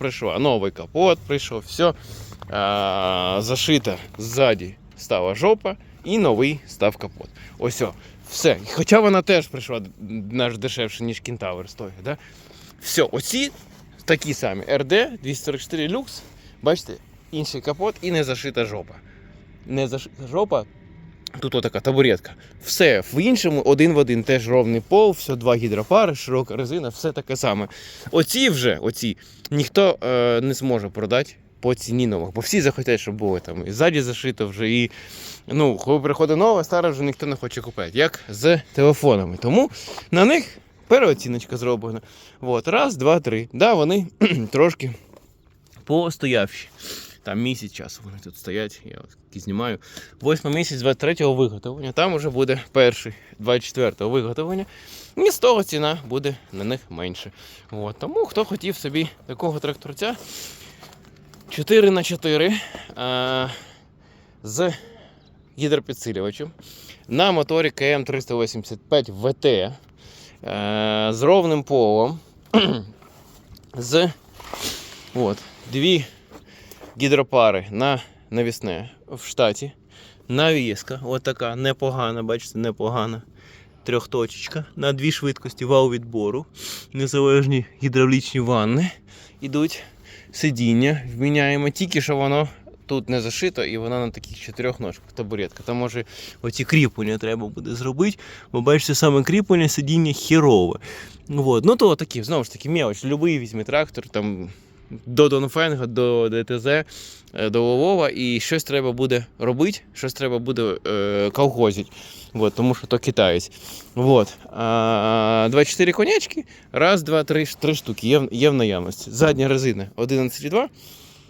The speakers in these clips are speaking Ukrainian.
прийшла, новий капот прийшов, все. А, зашита ззаді стала жопа і новий став капот. Ось о, все. Хоча вона теж прийшла наш дешевше, ніж кентавр стоїть. Да? Все, оці такі самі. RD 244 люкс. Бачите, інший капот і не зашита жопа. Не зашита жопа. Тут отака табуретка. Все в іншому один в один теж ровний пол, все два гідропари, широка резина, все таке саме. Оці вже, оці, ніхто е, не зможе продати по ціні нових, бо всі захотять, щоб було там і ззаді зашито вже, і ну, коли приходить нове, старе вже ніхто не хоче купити, як з телефонами. Тому на них переоціночка зроблена. От, раз, два, три. Да, вони трошки постоявші. Там місяць часу вони тут стоять, я от знімаю. Восьмий місяць 23-го виготовлення, там вже буде перший 24-го виготовлення. І з того ціна буде на них менше. От. Тому хто хотів собі такого тракторця 4 на 4 а, з гідропідсилювачем на моторі КМ 385 ВТ е, з ровним полом. з от, дві гідропари на навісне в штаті. Навіска, от непогана, бачите, непогана. Трьохточечка на дві швидкості вал відбору. Незалежні гідравлічні ванни ідуть. Сидіння вміняємо, тільки що воно тут не зашито і воно на таких чотирьох ножках табуретка. Там може оці кріплення треба буде зробити, бо бачите, саме кріплення сидіння херове. Вот. Ну то такі, знову ж таки, мелоч. Любий візьми трактор, там до Донфенга, до ДТЗ, е, до Ловова, і щось треба буде робити, щось треба буде е, колхозити. Вот, тому що то китаєць. Вот. А, 24 конячки, раз, два, три, три штуки є, є в наявності. Задня резина 11,2,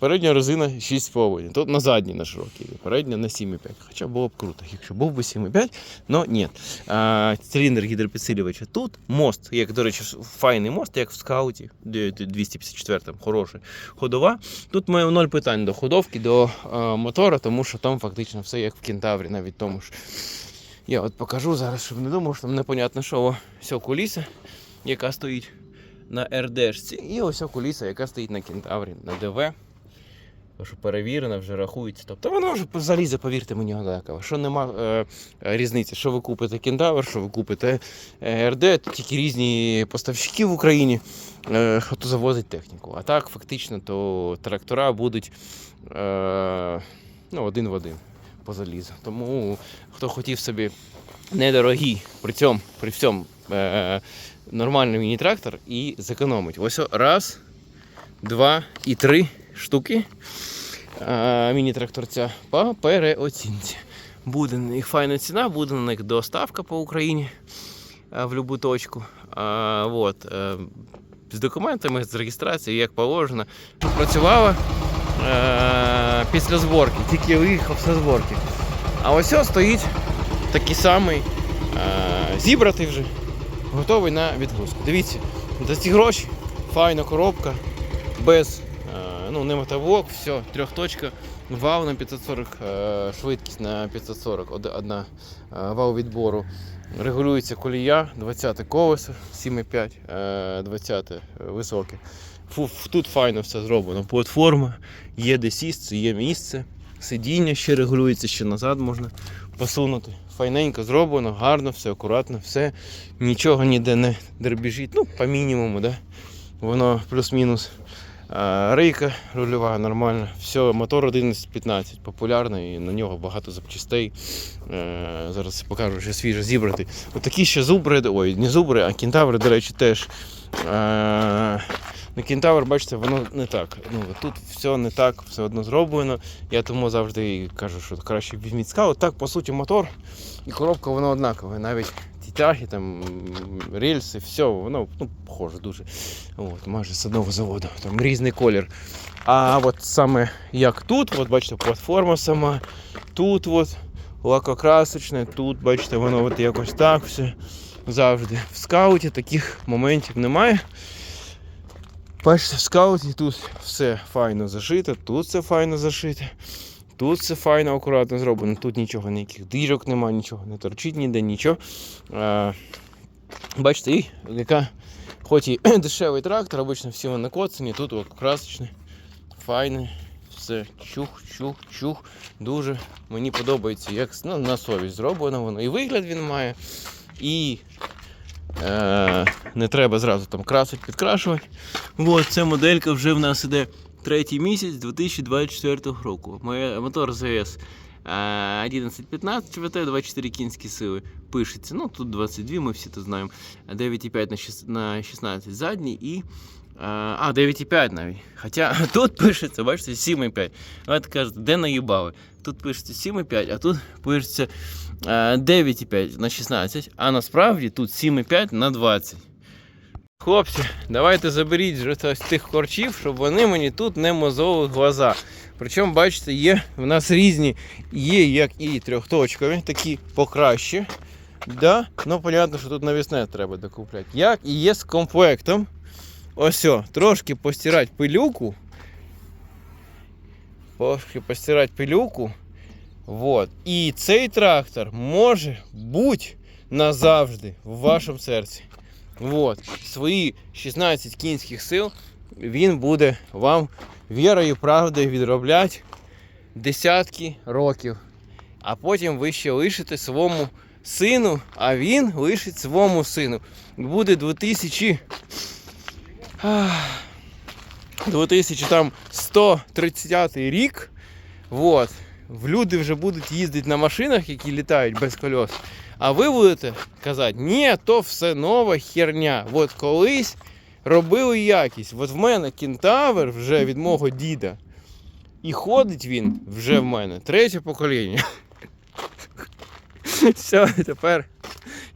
передня резина 6,5. Тут на задній на широкій, передня на 7,5. Хоча було б круто, якщо був би 7,5, но ні. А, циліндр гідропідсилювача тут. Мост, як, до речі, файний мост, як в скауті, де- де 254 там хороший. Ходова. Тут маю ноль питань до ходовки, до е, мотора, тому що там фактично все як в кентаврі, навіть тому ж. Я от покажу зараз, щоб не думав, що там непонятно, що ось куліса, яка стоїть на РДшці, і ось куліса, яка стоїть на кентаврі, на ДВ. Тому що перевірена, вже рахується. Тобто воно вже залізе, повірте мені, однаково. Що нема е, різниці, що ви купите кентавр, що ви купите е, РД, тільки різні поставщики в Україні, е, хто завозить техніку. А так, фактично, то трактора будуть е, ну, один в один по залізу. Тому хто хотів собі недорогий, при цьому, при всьому е, нормальний міні-трактор і зекономить. Ось раз, два і три штуки міні-тракторця по переоцінці. Буде на них файна ціна, буде на них доставка по Україні в будь-яку точку. А, вот, е, з документами, з реєстрацією, як положено. Працювала е, після зборки, тільки виїхав зі зборки. А ось ось стоїть такий самий е, зібратий вже, готовий на відгрузку. Дивіться, за ці гроші файна коробка, без ну, не мотоблок, все, трьохточка, вал на 540, е, швидкість на 540, одна е, вал відбору. Регулюється колія, 20 колесо, 7,5, е, 20 високе. Тут файно все зроблено. Платформа, є де сісти, є місце. Сидіння ще регулюється, ще назад можна посунути. Файненько зроблено, гарно, все акуратно, все. Нічого ніде не дербіжить. Ну, по мінімуму, да? Воно плюс-мінус. А, Рейка рульова нормальна. Все, мотор 11.15, популярний, і на нього багато запчастей. Е, зараз покажу, що свіже зібрати. Отакі ще зубри, ой, не зубри, а кентаври, до речі, теж. Е, на кентавр, бачите, воно не так. Ну, тут все не так, все одно зроблено. Я тому завжди кажу, що краще візьміть скаут. Так, по суті, мотор і коробка воно однакове. Навіть ті тяги, там, рельси, все, воно ну, похоже дуже. От, майже з одного заводу. Там різний колір. А от саме як тут, от бачите, платформа сама, тут от лакокрасочне, тут, бачите, воно от якось так все завжди. В скауті таких моментів немає. Бачите, в скауті тут все файно зашито, тут все файно зашито. Тут все файно, акуратно зроблено. Тут нічого, ніяких дірок немає, нічого не торчить ніде, нічого. А, бачите, і яка Хоч і дешевий трактор, обично всі вони накоцані, тут от красочний, файний, все чух, чух, чух. Дуже мені подобається, як ну, на совість зроблено воно. І вигляд він має, і е, не треба зразу там красити, підкрашувати. От, ця моделька вже в нас іде третій місяць 2024 року. Моє мотор ЗС 1115 ЧВТ, 24 кінські сили пишеться. Ну тут 22, ми всі то знаємо. 9,5 на 16 задній і. е, А, 9,5 навіть. Хоча тут пишеться, бачите, 7,5. Ви кажете, де наїбали? Тут пишеться 7,5, а тут пишеться е, 9,5 на 16, а насправді тут 7,5 на 20. Хлопці, давайте заберіть вже тих корчів, щоб вони мені тут не мозоли глаза. Причому, бачите, є в нас різні, є як і трьохточкові, такі покраще. Да? Ну, понятно, що тут навісне треба докупляти. Як і є з комплектом. Ось, о, трошки постирати пилюку. Трошки постирати пилюку. Вот. І цей трактор може бути назавжди в вашому серці. Вот. Свої 16 кінських сил він буде вам вірою, правдою відробляти десятки років. А потім ви ще лишите своєму сину, а він лишить своєму сину. Буде 2000. ах, 2130 рік. Вот. В Люди вже будуть їздити на машинах, які літають без кольос. А ви будете казати, ні, то все нова херня. От колись робили якість. От в мене кентавр вже від мого діда. І ходить він вже в мене третє покоління. Все, тепер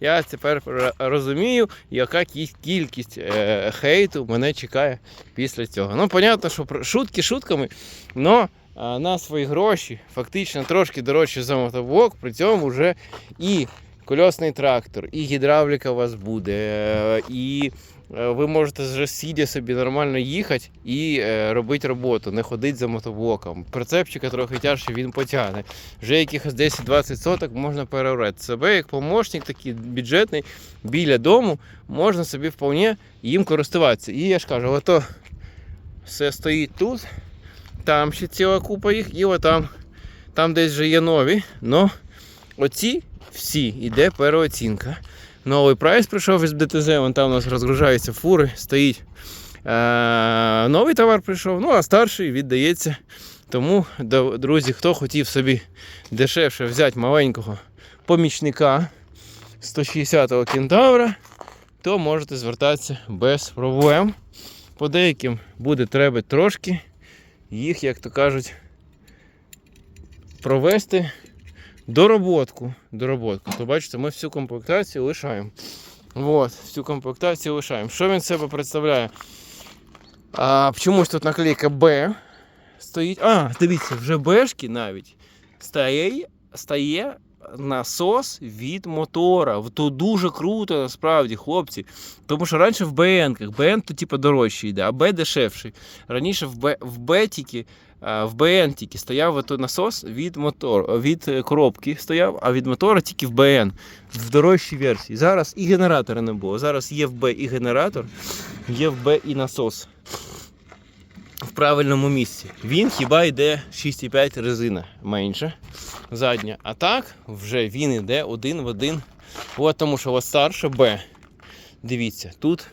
я тепер розумію, яка кількість е, хейту мене чекає після цього. Ну, понятно, що шутки шутками, але на свої гроші фактично трошки дорожче за мотоблок, при цьому вже і кольосний трактор, і гідравліка у вас буде, і е, ви можете вже сидя собі нормально їхати і е, робити роботу, не ходити за мотоблоком. Прицепчика трохи тяжче він потягне. Вже якихось 10-20 соток можна переорати. Себе як помощник, такий бюджетний, біля дому, можна собі вполне їм користуватися. І я ж кажу, ото все стоїть тут, там ще ціла купа їх, і отам. Там десь вже є нові, але оці всі іде переоцінка. Новий прайс прийшов із ДТЗ, вон там у нас розгружаються фури, стоїть. Е, новий товар прийшов, ну а старший віддається. Тому, друзі, хто хотів собі дешевше взяти маленького помічника 160-го кентавра, то можете звертатися без проблем. По деяким буде треба трошки їх, як то кажуть, провести дороботку. дороботку. То бачите, ми всю комплектацію лишаємо. Вот, всю комплектацію лишаємо. Що він себе представляє? А, чомусь тут наклейка Б стоїть. А, дивіться, вже Бшки навіть стає, стає насос від мотора. То дуже круто насправді, хлопці. Тому що раніше в БН-ках, БН то типу дорожчий йде, а Б дешевший. Раніше в Б, тільки, в БН тільки стояв ото насос від мотор, від е, коробки стояв, а від мотора тільки в БН, в дорожчій версії. Зараз і генератора не було. Зараз є в Б і генератор, є в Б і насос. Правильному місці. Він хіба йде 6,5 резина менше задня. А так вже він йде один в один. От тому що от старше Б. Дивіться, тут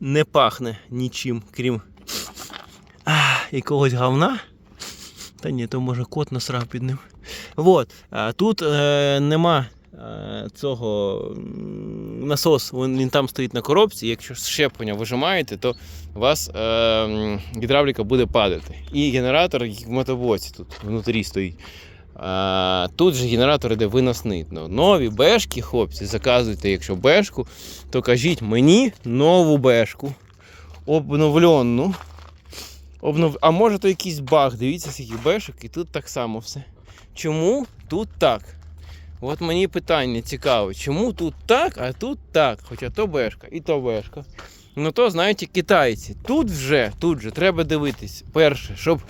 не пахне нічим, крім а, якогось говна. Та ні, то може кот насрав під ним. От, а тут е, нема цього насос, він, він там стоїть на коробці. Якщо щеплення вижимаєте, то у вас е, гідравліка буде падати. І генератор в мотоблоці тут внутрі стоїть. А, тут же генератор іде виносний. Ну, нові бешки, хлопці, заказуйте, якщо бешку, то кажіть мені нову бешку, обновлену. Обнов... А може то якийсь баг, дивіться, скільки бешок, і тут так само все. Чому тут так? От мені питання цікаве, чому тут так, а тут так. Хоча то бешка і то бешка. Ну то знаєте, китайці. Тут вже, тут вже треба дивитись. Перше, щоб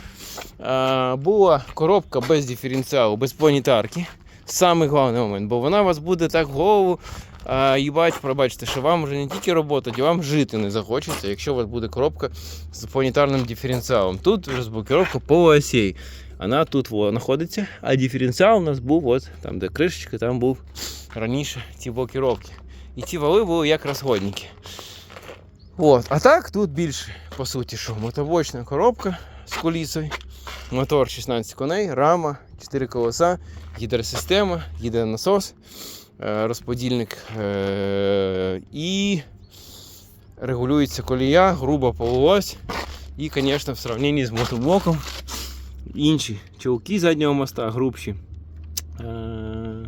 а, була коробка без диференціалу, без планетарки. Самий головний момент, бо вона вас буде так в голову А, їбать, пробачте, що вам вже не тільки робота, а вам жити не захочеться, якщо у вас буде коробка з планетарним диференціалом. Тут розблокировка по осей. Вона тут знаходиться, а диференціал у нас був от там, де кришечка, там був раніше ці блокировки. І ці вали були як розходники. От. А так тут більше, по суті, що мотобочна коробка з кулісою, мотор 16 коней, рама, 4 колеса, гідросистема, гідронасос, е, розподільник е, і регулюється колія, груба полуось. І, звісно, в сравненні з мотоблоком інші чолки заднього моста грубші. Е,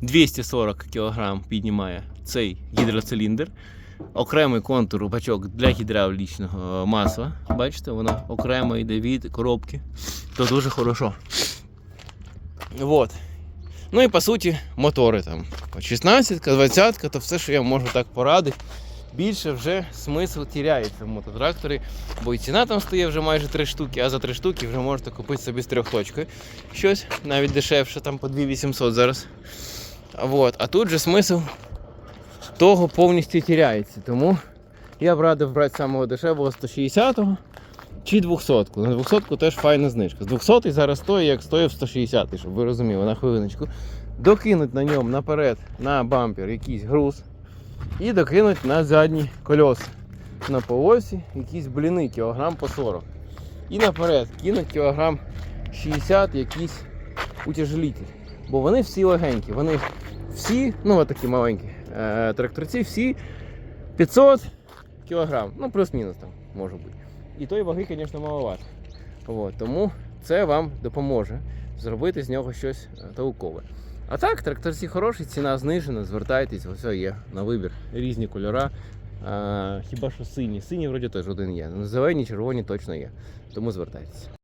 240 кг піднімає цей гідроциліндр. Окремий контур бачок для гідравлічного масла. Бачите, воно окремо йде від коробки. То дуже хорошо. Вот. Ну і по суті, мотори там. 16, 20, то все, що я можу так порадити. Більше вже смисл тіряється в мототракторі, бо і ціна там стає вже майже 3 штуки, а за 3 штуки вже можете купити собі з трьох точкою. Щось навіть дешевше, там по 2800 зараз. Вот. А тут же смисл того повністю тіряється. Тому я б радив брати самого дешевого 160-го чи 200-ку. На 200-ку теж файна знижка. З 200 зараз стоїть, як стоїв 160-й, щоб ви розуміли, на хвилиночку. Докинуть на ньому наперед на бампер якийсь груз і докинуть на задні кольоса. На полосі якісь бліни, кілограм по 40. І наперед кинуть кілограм 60 якийсь утяжелитель. Бо вони всі легенькі, вони всі, ну такі маленькі е, тракторці, всі 500 кілограм, ну плюс-мінус там може бути. І тої ваги, звісно, маловато. Тому це вам допоможе зробити з нього щось е, толкове. А так, тракторці хороші, ціна знижена, звертайтесь, ось є на вибір. Різні кольори. Хіба що сині. Сині вроді теж один є. Зелені, червоні точно є. Тому звертайтеся.